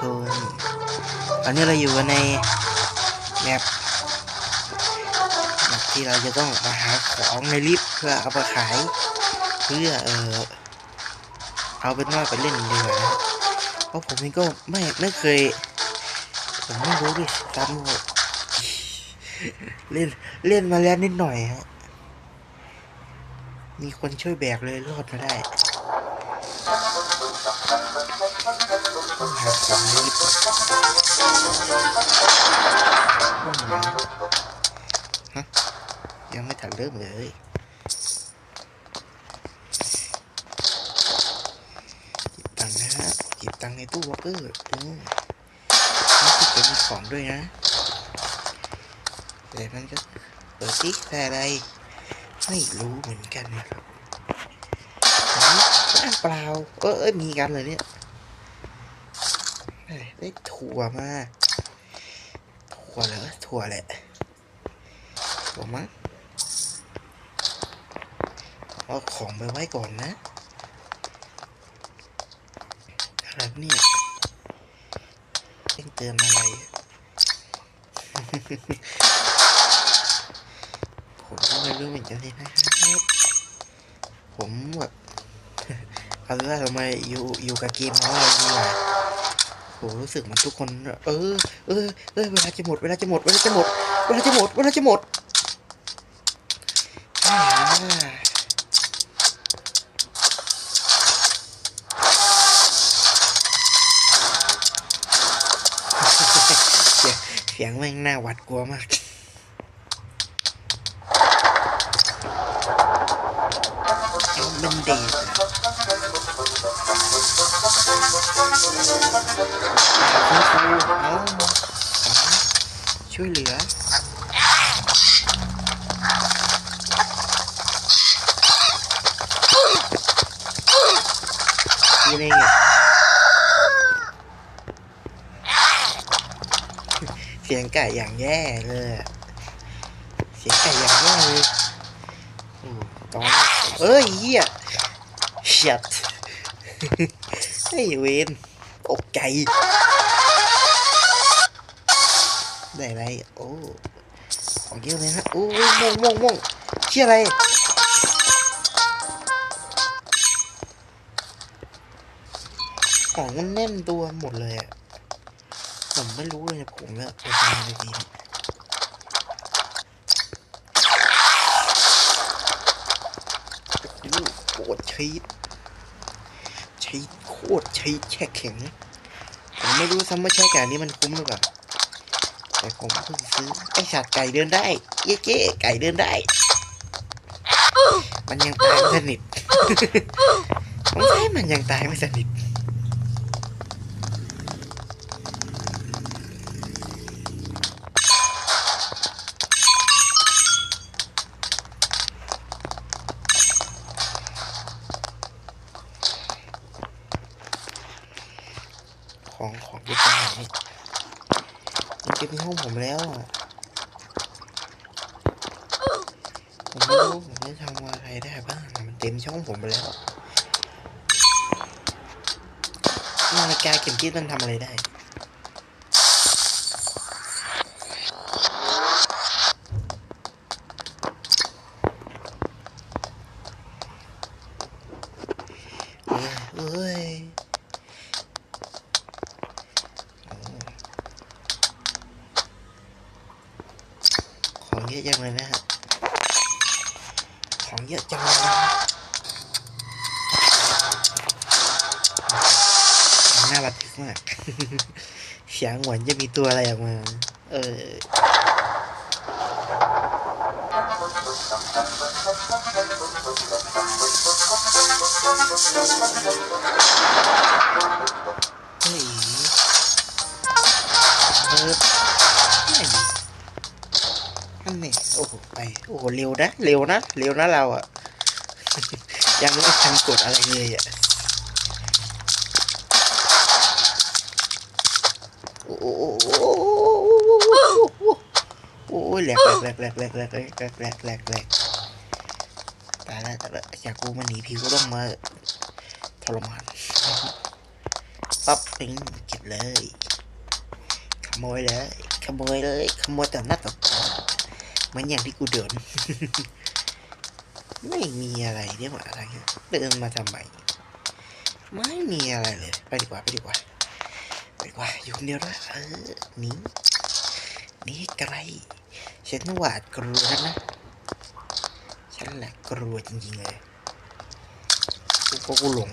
คนตอนนี้เราอยู่ในแมปแมปที่เราจะต้องมาหาของในลิฟต์เพื่อเอาไปขาย เพื่อเออเอาเป็นว่าไปเล่นดีกว่านะเพราะผมเองก็ไม่ไม่เคย ผมไม่รู้ดิซ้ำว่าเล่นเล่นมาแล้วนิดหน่อยฮะมีคนช่วยแบกเลยรอดมาได้ ต้องหาของในลิฟต์ห้องน้ำฮะยังไม่ทันเริ่มเลยหยิบตังค์นะฮะหยิบตังค์ในตู้วอลเกอร์เออนี่คือเป็นของด้วยนะแต่มันก็เปิดซิแต่อะไร ไม่รู้เหมือนกันนะครับ เปล่าเออเอยมีกันเลยเนี่ยได้ถั่วมาถั่วเหรอถั่วแหละถั่วมั้งเอาของไปไว้ก่อนนะอะไรเนี่ยเร่งเตือนอะไรผมก็ไม่รู้เหมือนกันเลยนะครับผมแบบ เอาเป็นว่าเรามาอยู่อยู่กับเกมของเราดีกว่าผมรู้สึกเหมันทุกคน เออ เออเออเวลาจะหมด เวลาจะหมด เวลาจะหมด เวลาจะหมด เวลาจะหมดเสียงแม่งน่าหวาดกลัวมากเอามันเดท ช่วยเหลือยังไงเนี่ยเสียงไก่อย่างแย่เลย เสียงไก่อย่างแย่เลยโอ้ตอนเอ้ยเหี้ยเฉียดไอ้เวน ตกใจได้อะไรโอ้ของเยอะเลยฮะโอ้ยม่วงม่วงม่วงเชี่ยอะไรของมันแน่นตัวหมดเลยอะผมไม่รู้เลยผมเนี่ยจะทำอะไรดีโอ้โหชีสชีส คตรใช้แช่แข็งผมไม่รู้ซ้ำว่าแช่แข็งนี้มันคุ้มหรือเปล่าแต่ผมเพิ่งซื้อไอสัตว์ไก่เดินได้เย้เจ๊ไก่เดินได้ มันยังตายไม่สนิทผมใช้มันยังตายไม่สนิท ของของที่บ้านนี่มันเก็บในห้องผม แล้วอะผมไม่รู้ผมจะทำอะไรได้บ้างมันเต็มช่องผมไปแล้วนาฬิกาเข็มทิศมันทำอะไรได้ เฮ้ยเออไม่อันนี้โอ้โหไปโอ้โหเร็วนะเร็วนะเร็วนะเราอะยังไม่ทันกดอะไรเลยอะโอ้โหโอ้ยแหลกแหลกแหลกแหลกแหลกแหลกแหลกแหลกแหลกแหลกตายแล้วตายแล้วจากกูมาหนีพี่ก็ต้องมา รมานปั๊บปิงเก็บเลย ขโมยเลย ขโมยเลย ขโมยแต่หน้าต่อตาเหมันอย่างที่กูเดิน ไม่มีอะไรเรียกว่าอะไรเดินมาทำไมไม่มีอะไรเลย ไปดีกว่า ไปดีกว่า ไปดีกว่า อยู่คนเดียวด้วยเออหนี่นี่ไกลฉันหวาดกลัวนะ ฉันแหละกลัวจริงๆเลยกูก็กูหลง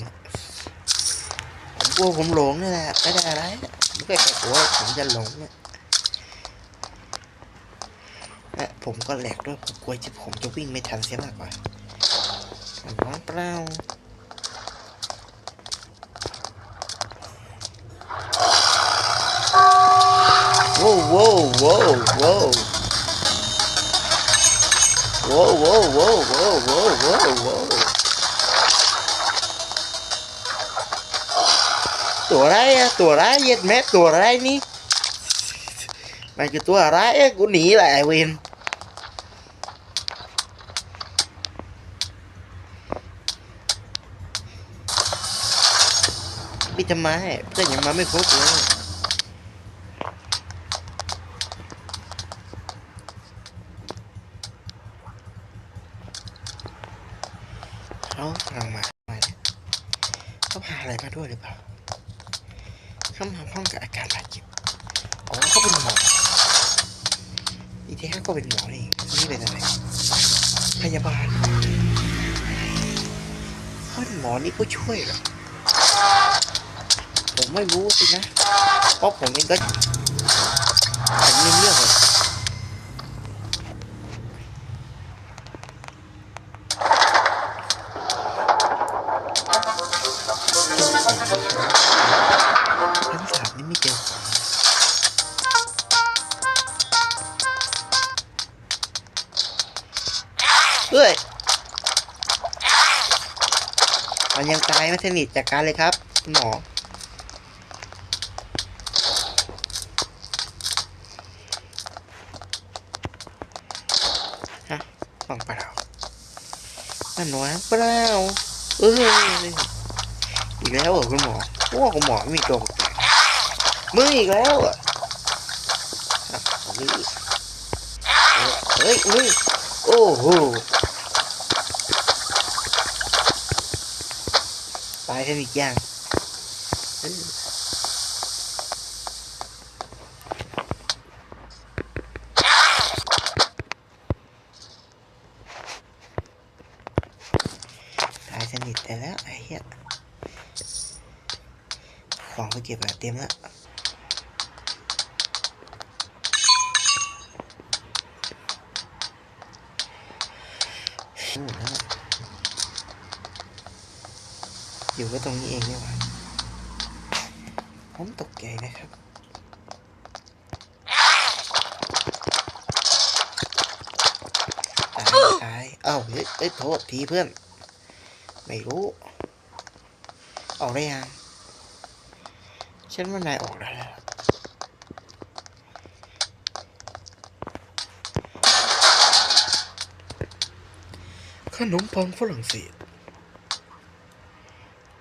กลัวผมหลงนี่แหละไม่ได้อะไรไม่เคยกลัวผมจะหลงเนี่ยและผมก็แหลกด้วยผมกลัวจะผมจะวิ่งไม่ทันเสียมากกว่าร้อนเปล่าโว้วโว้วโว้วโว้วโว้วโว้วโว้วโว้วโว้วโว้ ตัวไรอะตัวไรเย็ดแม่ตัวไรนี่มันคือตัวอะไรอะกูหนีแหละไอ้เวนพี่ทำไมเพื่อนยังมาไม่ครบเลย อนี่ผู้ช่วยเหรอผมไม่รู้สินะ เพราะผมเองก็ผมมีเรื่องเลยชั้นสามนี่ไม่เจอเฮ้ย มันยังตายไม่สนิทจากการเลยครับคุณหมอ ฮะฟังเปล่านั่นหนูเปล่าเอออีกแล้วเหรอคุณหมอพวกคุณหมอไม่มีตัวแปลกมึงอีกแล้วอะนี่เฮ้ยมึงโอ้โห lại thêm việc giang tại xem thịt tay lá ấy ạ khoảng có kịp là tiêm đó Ooh, nice. อยของก็เก็บแบบเต็มแล้วอืมนั่นแหละอยู่ก็ตรงนี้เองเนี่ยว่าผมตกใจนะครับตายตายเอ้าเฮ้ยเอ้ยโทษทีเพื่อน ไม่รู้ ออกได้ยังฉันว่านายออกได้แล้วขนมปังฝรั่งเศส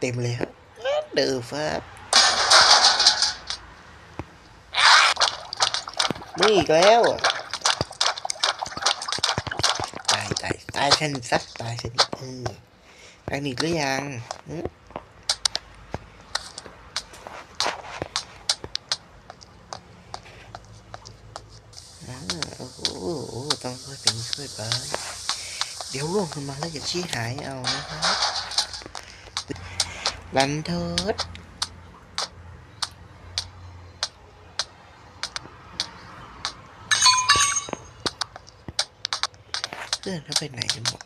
เต็มเลยครับเดือฟ้ามึงอีกแล้วตายตายตายสนิทซักตายสนิทเออตายสนิทหรือยังอ่าโอ้โหโอ้โหต้องค่อยเป็นค่อยไปเดี๋ยวร่วงขึ้นมาแล้วจะชี้หายเอานะครับ ลันเทิดเพื่อนเขาไปไหนกันหมด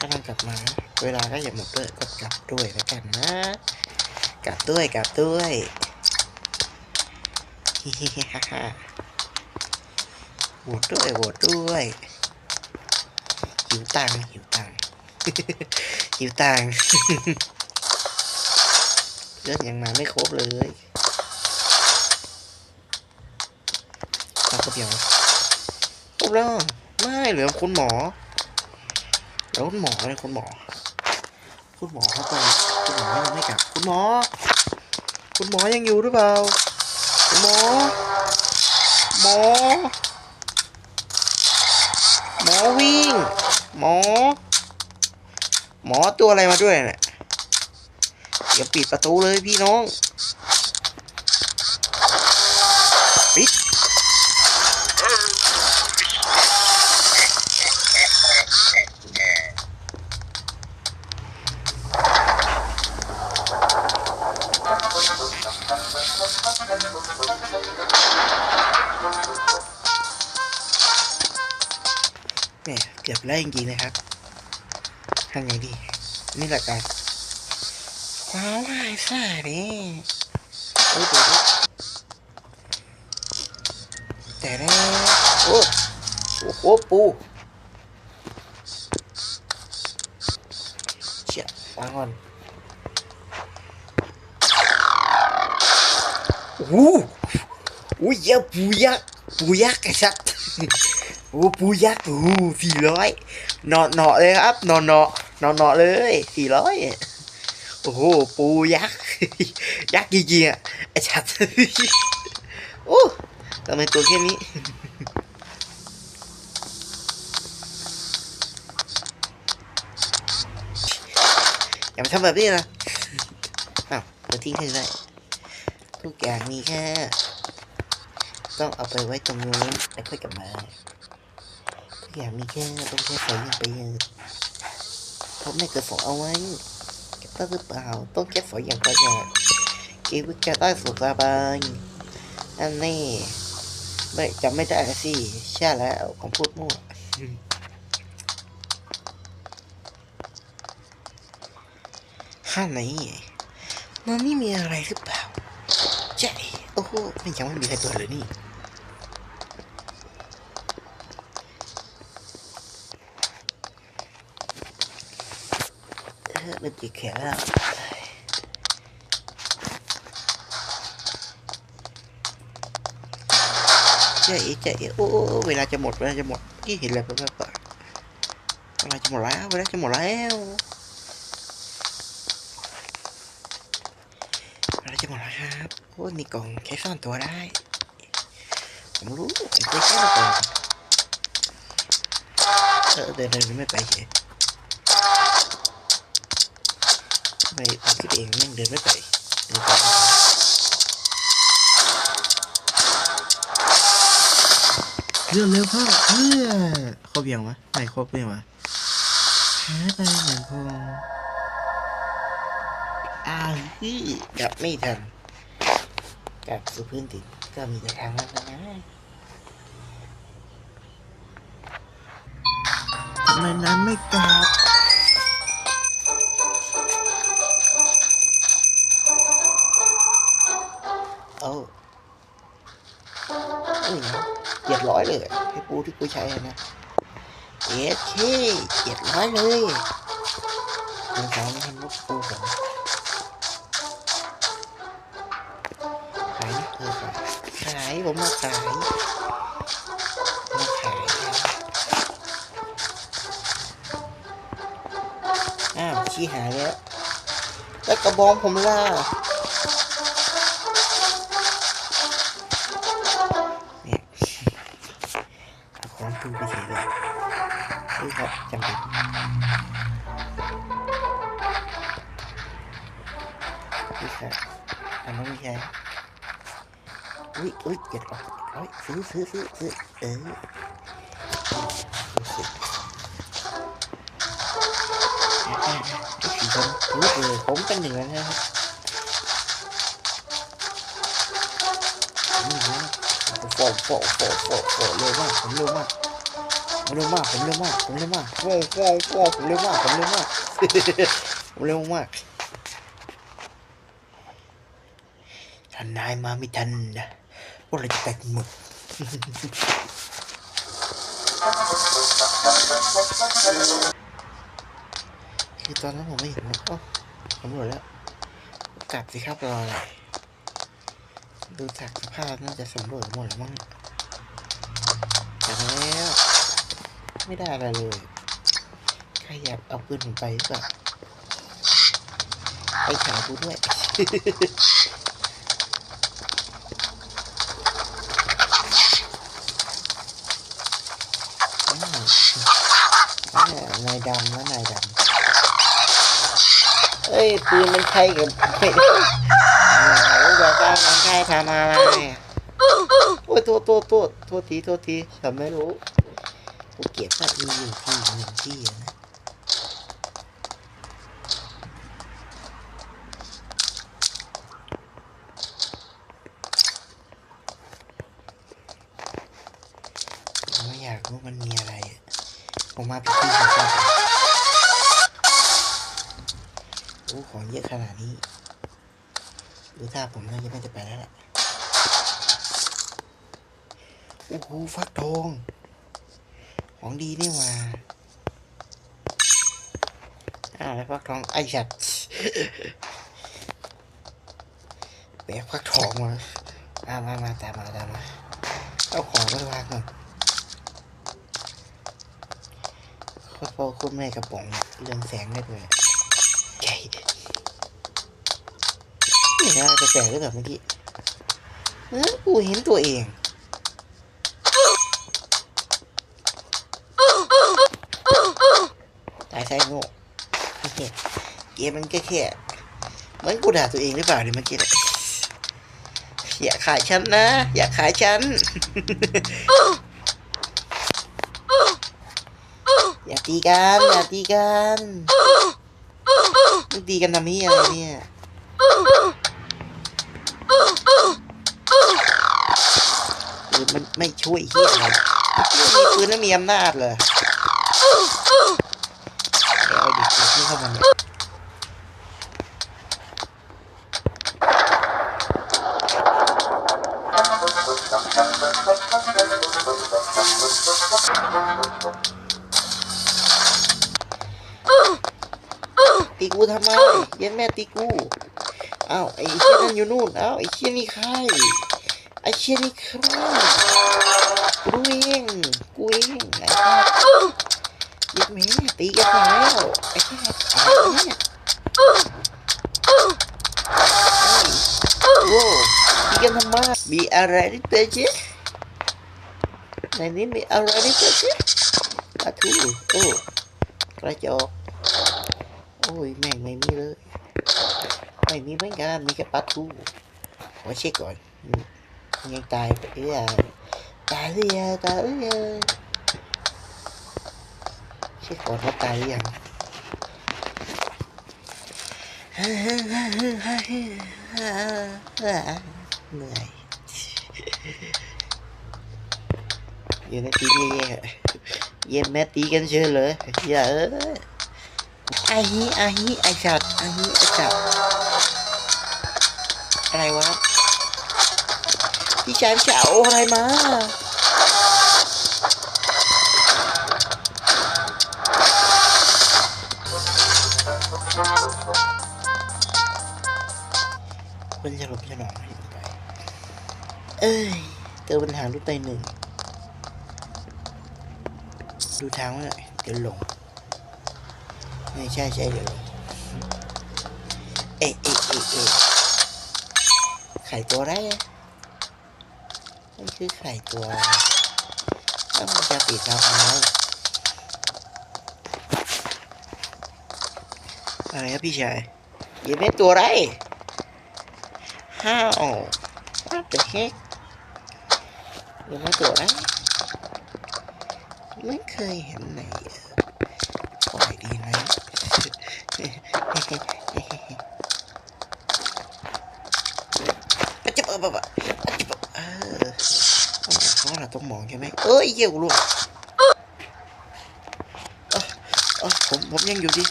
กำลังกลับมา เวลาก็อย่าหมดด้วยก็กลับด้วยแล้วกันนะ กลับด้วยกลับด้วยฮิฮิฮ่าฮ่าโหวตด้วยโหวตด้วยหิวตังหิวตัง คิวตังเพื่อนยังมาไม่ครบเลยตาก็เดียวครบแล้วไม่เหลือคุณหมอแล้วคุณหมอเลยคุณหมอ คุณหมอเขาไปคุณหมอยังไม่กลับ คุณหมอ คุณหมอยังอยู่หรือเปล่าคุณหมอ หมอ หมอวิ่ง หมอ หมอตัวอะไรมาด้วยเนี่ยอย่าปิดประตูเลยพี่น้องปิดแหมเกือบแล้วจริงๆนะครับำไงดี นี่แหละกันว้าวไอ้ซ่าเนี่ยโอ้ยเดี๋ยวนะแต่แล้วโอ้โอ้โหปูเชี่ยวางก่อนโอ้โหโอ้ยเยอะปูยักปูยักไอ้สัตว์โอ้ปูยักษ์โอ้สี่ร้อยเนาะเนาะเลยครับเนาะเนาะเนาะเนาะเลยสี่ร้อยโอ้โห ปูยักษ์ ยักษ์จริงๆอะ ไอ้ชัดโอ้ทำไมตัวแค่นี้อย่ามาทำแบบนี้นะอ้าวจะทิ้งให้ได้ ทุกอย่างมีแค่ ต้องเอาไปไว้ตรงนู้นแล้วค่อยกลับมา ทุกอย่างมีแค่ต้องใช้ไฟอย่างปยัด ผมไม่เกิดฝนเอาไว้เก็บได้หรือเปล่าต้องใช้ไฟอย่างประหยัดชีวิตจะได้สุขสบายอันนี้ไม่จำไม่ได้สิใช่แล้วของพูดมั่วข้างไหนมันไม่มีอะไรหรือเปล่าใช่โอ้โหไม่ยังไม่มีใครตัวเลยนี่ เออ มันติดแขนแล้วเจ๊เจ๊โอ้เวลาจะหมดเวลาจะหมดกี่เห็นอะไรแบบแบบเวลาจะหมดแล้วเวลาจะหมดแล้วเวลาจะหมดแล้วครับโอ้มีกล่องแค่ซ่อนตัวได้ ผมรู้ผมเคยใช้มาก่อนเออเดินเดินไม่ไปเฉย ไมผมคิดเองแม่งเดินไม่ไปเดินไปเรื่องเร็วพ่อเพื่อครบยังวะไม่ครบเลยวะหายไปเหมือนพออ้าวพี่กลับไม่ทันกลับสู่พื้นดินก็มีแต่ทางนั้นนะทำไมนั้นไม่กลับ อยเลยอะให้ปูที่กูใช้นะเจ็ดเคเจ็ดร้อยเลยสงสารมันลูกปูผมขายนะเออขายขายผมมาขายมาขายอ้าวชี้หายแล้วแล้วกระบองผมล่ะ อุ้ยอุ้ยเจ็ดร้อยเจ็ดร้ยซื้อซื้อซื้อซื้อเออซื้อซื้ออ่าไอ้สีชมพูเลยผมเป็นหนึ่งแล้วนะครับนี่นะโฟโฟโฟโฟโฟเร็วมากผมเร็วมากผมเร็วมากผมเร็วมากผมเร็วมากโฟโฟโฟผมเร็วมากผมเร็วมากผมเร็วมากถ้านายมาไม่ทันนะ พวกเราจะแตกหมดคือตอนนั้นผมไม่เห็นนะโอ้สำรวจแล้วกลับสิครับรออะไรดูจากสภาพน่าจะสำรวจหมดแล้วมั้งแต่แล้วไม่ได้อะไรเลยใครอยากเอาปืนผมไปหรือเปล่าไอ้ขากูด้วย อ้าวอ่า นายดำนะนายดำเอ้ยปืนมันใช้กับเฮ้ยได้รู้ว่ามันใช้ทำอะไรโอ้ยโทษโทษโทษโทษทีโทษทีฉันไม่รู้กูเก็บว่ามีอยู่ที่หนึ่งที่นะผมไม่อยากรู้มันมีอะไรอะาพิธีของเจ้าก่อนโอ้ของเยอะขนาดนี้ดูท่าผมน่าจะไม่จะไปแล้วแหละโอ้โหฟักทองของดีนี่ว่าอ้าวแล้วฟักทองไอ้สัตว์แบกฟักทองมามามามาตามมาตามมาเอาของไปวางก่อน โคตรพ่อคตรแม่กระป๋องเรืองแสงได้ด้วยใหญ่นี่นะจะแสงหรือเปล่าเมื่อกี้เออกูเห็นตัวเองตายใช่โง่เกมมันก็แค่เหมือนกูด่าตัวเองหรือเปล่าเนี่ยเมื่อกี้เนี่ยอย่าขายฉันนะ อย่าขายฉัน อย่า ตีกันอย่าตีกันมึงตีกันทำนี้อะไรเนี่ยปืนมันไม่ช่วยเฮียอะไรมีปืนแล้วมีอำนาจเลยเอาดิเอาขึ้นเข้ามาเนี่ย กูทำไมเย็นแม่ตีกูอ้าวไอ้เชี่ยนั่นอยู่นู่นอ้าวไอ้เชี่ยนี่ใครไอ้เชี่ยนี่ใครกูเองกูเองไอ้ข้ายึดแม่ตีกันแล้วไอ้ข้าไรวะเนี่ยเฮ้ยโว้ตีกันทำไมมีอะไรที่เตะเจ๊ในนี้มีอะไรที่เตะเจ๊ปะทูโอ้กระจอก ยแม่งไม่มีเลย ไม่มีเหมือนกันมีแค่ปลาทูขอเช็คก่อนยังตายไปเอ้ยตายหรือยตายหรือยเช็คก่อนว่าตายหรือยังเหนื่อยอยู่ในทีนี่แย่เย็นแม่ตีกันเฉยเลยอย่าเอ้ย ไอาฮิอาฮิไอ้สัตว์อาฮิไอ้สัตว์อะไรวะ พี่ชายพี่ชายเอาอะไรมามันจะหลบจะหนองให้ไป เอ้ยเจอปัญหารูปไปหนึ่ง ดูทางไว้หน่อยเดี๋ยวหลง ใช่ใช่เดี๋ยวเอ๊ะเอ๊ะเอ๊ะเอ๊ะไข่ตัวไรอะมันคือไข่ตัวแล้วมันจะปิดทำไมอะไรครับพี่ชายยีเม็ดตัวไร How What the heck ยีเม็ดตัวไรไม่เคยเห็นไหนอะปล่อยดีไหม อะจะเปิดปะปะอะจะเปิดเออเพราะเรา ต้องมองใช่ไหมเอ้ยเยี่ยวลูกเอ้ยเอ้ยผมผมยังอยู่ดิ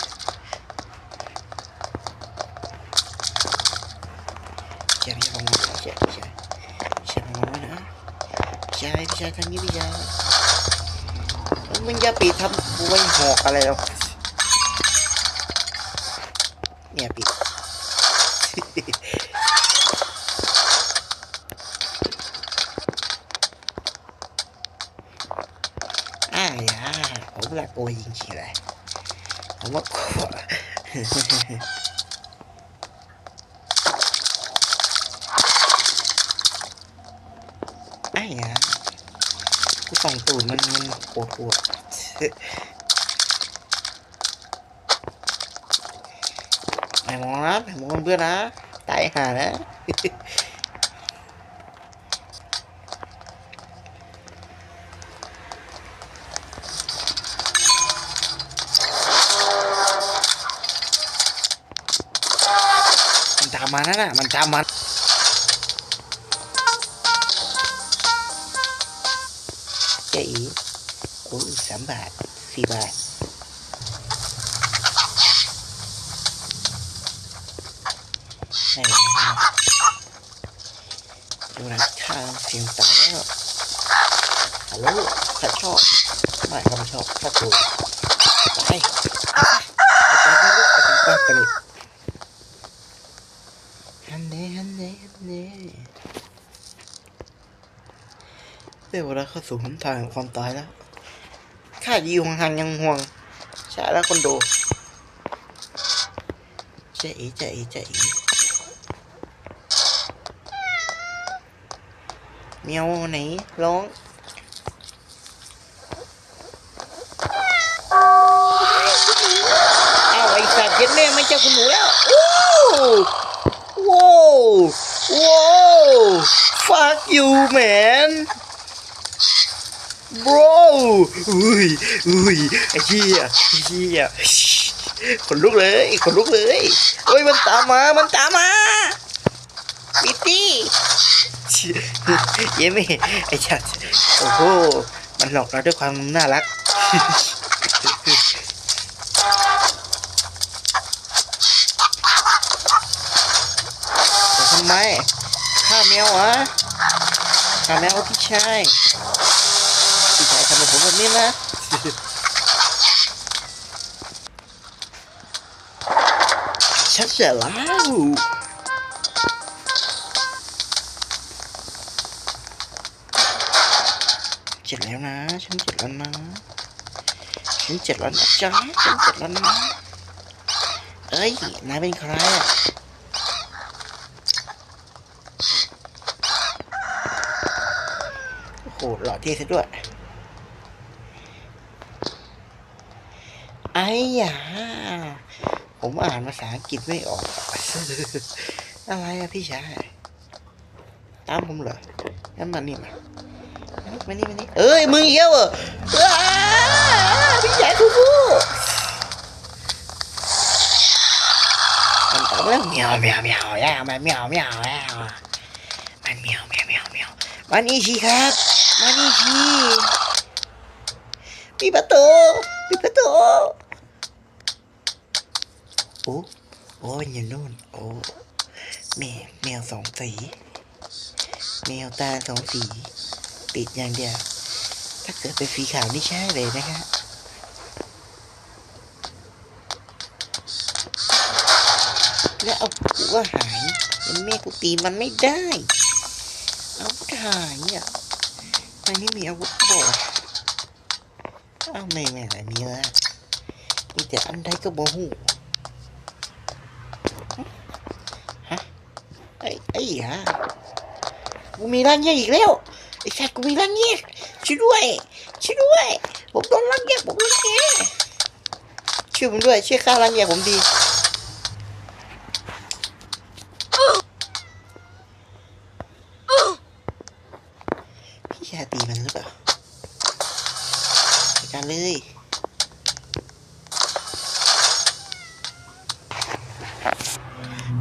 ใช่พี่ชายฟังนะใช่พี่ชายพี่ชายฟังนะนะพี่ชายพี่ชายทางนี้พี่ชายมึงอย่าปีทำกูไม่หอกอะไรหรอกเนี่ยปี olarak oyuncular. Ama Ay ya. กูส่องตูดมันมันปวดหัวไหนมองนะไหนมองเพื่อนนะ ตายหานะ ตามมานั่นน่ะ มันตามมาเจ๊อีโอ้ยสามบาทสี่บาทใช่แล้วดูนะข้างเสียงตายแล้วฮัลโหลถ้าชอบไม่ก็ไม่ชอบถ้าถูกไปไปไปไปเลย ฮันเน่ฮันเน่ฮันเน่ เดี๋ยวเราเข้าสู่หนทางแห่งความตายแล้วข้ายีห่วงหันยังห่วงใช่แล้วคนดูเจ๊อีเจ๊อีเจ๊อีเมียวไหนร้องเอาไอ้สัตว์เย็นแม่ไม่เจ้าคุณหนูแล้วโอ้ Whoa! Whoa! Fuck you, man! Bro! อุ้ยอุ้ยไอ้เหี้ยไอ้เหี้ยขนลุกเลยขนลุกเลยเฮ้ยมันตามมามันตามมาบิตตี้เย้ไม่ไอ้ชัดโอ้โหมันหลอกเราด้วยความน่ารักทำไมข้าแมวเหรอข้าแมวพี่ชายำกับผมแบบนี้นะชัดเสร็จแล้วเจ็ดแล้วนะ ฉันเจ็ดแล้วนะ ฉันเจ็ดแล้วนะจ๊ะฉันเจ็ดแล้วนะ เอ้ย นายเป็นใครอะโอ้โหหล่อเท่ซะด้วย ไอ้ยาผมอ่านภาษาอังกฤษไม่ออก อะไรอะพี่ชาย ตามผมเหรองั้นมานี่มามานี่มานี่เอ้ยมึงเอี้ยวเหรอพี่ชายฟูฟูมันตอบแล้วเมียวเมียวเมียวแย่มาเมียวเมียวแย่มามันเมียวเมียวเมียวเมียวมานี่สิครับมานี่สิปิดประตูปิดประตู โอ้โอ้ยยู่นู่นโอ้แมวแมวสองสีแมวตาสองสีติดอย่างเดียว ถ้าเกิดเป็นสีขาวนี่ใช่เลยนะฮะแล้วเอากูก็หายยังแม่กูตีมันไม่ได้ เอาหายอะมันไม่มีอาวุธบอกเอาไม่แม่อะไรมีละมีแต่อันใดก็บ่หู ไอ้ไอ้หากูมีร่างแยกอีกแล้วไอ้ชายกูมีร่างแยกช่วยด้วยช่วยด้วย ผมโดนร่างแยกผมร่างแยกช่วยผมด้วยช่วยข้าร่างแยกผมดีพี่ชาตีมันหรือเปล่าจัดการเลย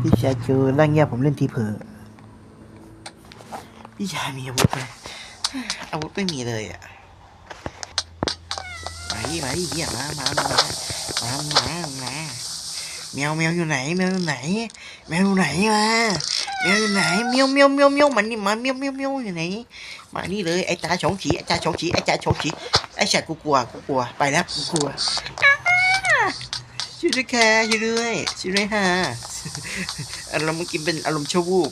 พี่ชายเจอร่างแย่ผมเล่นทีเผลอ พี่ชายมีอาวุธไหมอาวุธไม่มีเลยอะมาดิมาดิเหี้ยมามามามามามาแมวแมวอยู่ไหนแมวอยู่ไหนแมวอยู่ไหนมาแมวอยู่ไหนเมียวเมียวเมียวเมียวมันนี่มาเมียวเมียวเมียวอยู่ไหนมานี่เลยไอ้ตาสองฉีไอ้ตาสองฉีไอ้ตาสองฉีไอ้ฉัดกูกลัวกูกลัวไปแล้วกูกลัวช่วยด้วยค่ะช่วยด้วยช่วยด้วยค่ะอารมณ์เมื่อกี้เป็นอารมณ์ชั่ววูบ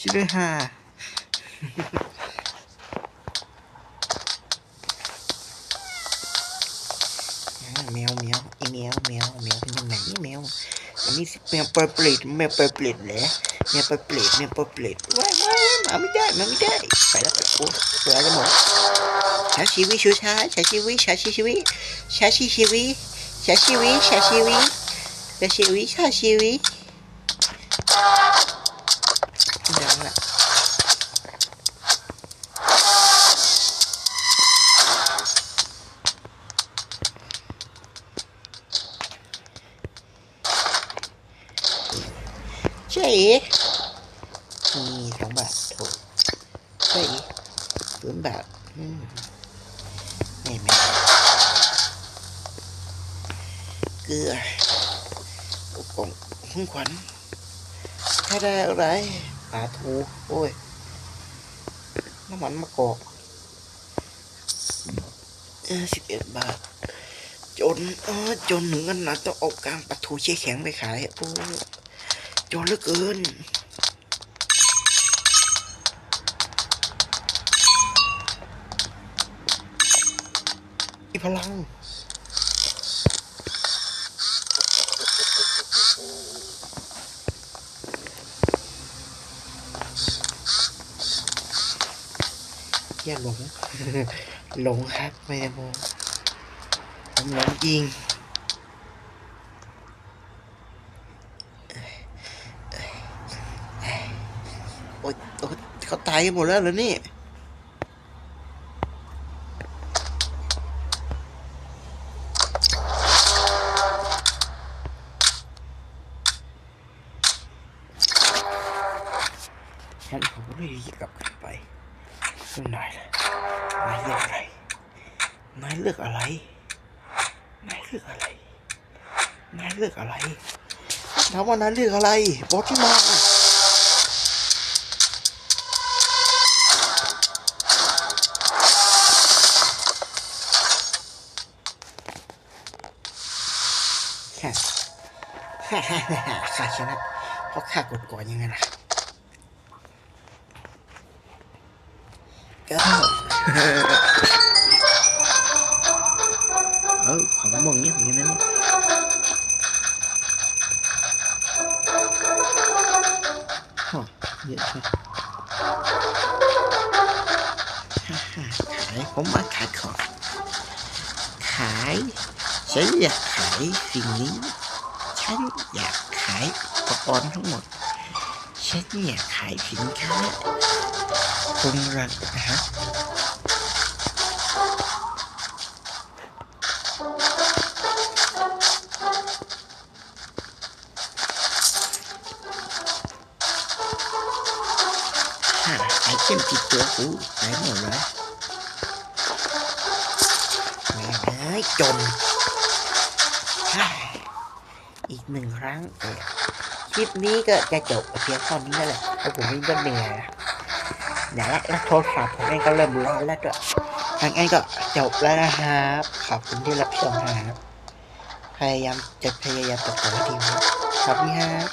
ช่วยด้วยค่ะ แมวแมวไอแมวแมวแมวเป็นยังไงแมวอันนี้แมวปลาเปรตแมวปลาเปรตเหรอแมวปลาเปรตแมวปลาเปรตว้ายว้ายว้ายมาไม่ได้มาไม่ได้ไปแล้วไปโอ้เสือจะหมดชาชีวิชูชาชาชีวิชาชีวิชาชีชีวิชาชีวิชาชีวิชาชีวิชาชีวิดังละ ใช่มีสองบาทถูกใช่ศูนย์บาทอืมไม่แม่เกลืออุปกรณ์คุ้มขวัญถ้า ได้อะไรปลาทู โอ้ย น้ำมันมะกอกเออสิบเอ็ดบาท จนเออจนหนึ่งกันนะต้องเอากลางปลาทูเชี่ยแข็งไปขายโอ้ยจนเหลือเกินมีพลัง อย่าหลง หลงครับ ไม่ได้โมผมหลงจริงโอ๊ยโอ๊ยเขาตายกันหมดแล้วเหรอนี่ฉันผมเลยกลับไป คุณนายนายเลือกอะไร นายเลือกอะไร นายเลือกอะไร นายเลือกอะไรถามว่านายเลือกอะไรบอกที่มาฮ่าฮ่าฮ่าฮ่าข้าชนะเพราะข้ากดก่อนยังไงล่ะ ก็เออของมึงเนี่ยอย่างนั้นนี่ฮะเยอะใช่ขายผมมาขายของ ขายฉันอยากขายสิ่งนี้ ฉันอยากขายอุปกรณ์ทั้งหมด ฉันอยากขายสินค้า คงรักนะฮะฮ่าไอเทมติดตัวกูขายหมดเลยแม่งเอ้ยจนฮ่าอีกหนึ่งครั้งเออคลิปนี้ก็จะจบเพียงเท่านี้แล้วแหละเพราะผมวิ่งก็เหนื่อย อย่างละแล้วโทรศัพท์ผมเองก็เริ่มร้อนแล้วด้วยทางเองก็จบแล้วนะครับขอบคุณที่รับชมนะครับพยายามจะพยายามตัดต่อให้ดีครับพี่ฮะ